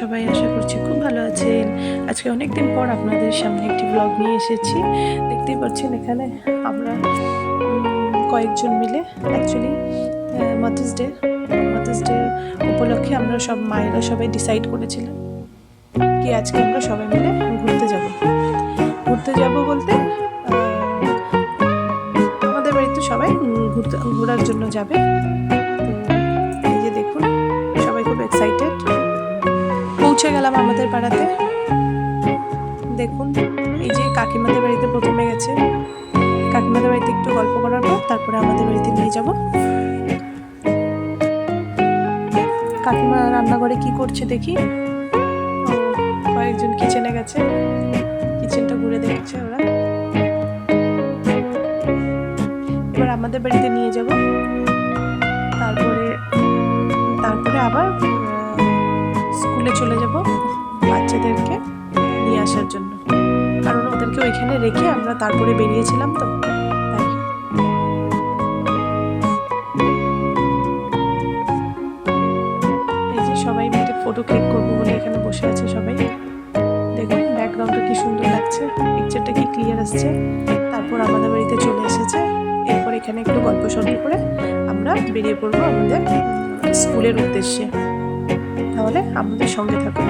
সবাই আশা করছি খুব ভালো আছেন। আজকে অনেক দিন পর আপনাদের সামনে একটি ব্লগ নিয়ে এসেছি। দেখতেই পাচ্ছেন এখানে আমরা কয়েকজন মিলে actually mother's day mother's day উপলক্ষে আমরা সব মায়েরা সবাই ডিসাইড করেছিলাম কি আজকে আমরা সবাই মিলে ঘুরতে যাব। ঘুরতে যাব বলতে আমাদের বাড়িতে সবাই ঘুরতে, ঘোরার জন্য যাবে। এই যে দেখুন, সবাই খুব এক্সাইটেড গেলাম আমাদের পাড়াতে। দেখুন, এই যে কাকিমাদের বাড়িতে প্রথমে গেছে। কাকিমাদের বাড়িতে একটু গল্প করার পর তারপরে আমাদের বাড়িতে নিয়ে যাব। কাকিমা রান্নাঘরে কি করছে দেখি? কয়েকজন কিচেনে গেছে। কিচেনটা ঘুরে দেখছে ওরা। এবার আমাদের বাড়িতে নিয়ে যাব। তারপরে তারপরে আবার স্কুলে চলে যাব। আসার জন্য। কারণ ওদেরকে ওইখানে রেখে আমরা তারপরে বেরিয়েছিলাম তো এই যে সবাই মিলে ফটো ক্লিক করব বলে এখানে বসে আছে সবাই। দেখুন ব্যাকগ্রাউন্ডটা কি সুন্দর লাগছে পিকচারটা কি ক্লিয়ার আসছে। তারপর আমাদের বাড়িতে চলে এসেছে। এরপর এখানে একটু গল্প সল্প করে আমরা বেরিয়ে পড়ব আমাদের স্কুলের উদ্দেশ্যে। তাহলে আমাদের সঙ্গে থাকুন।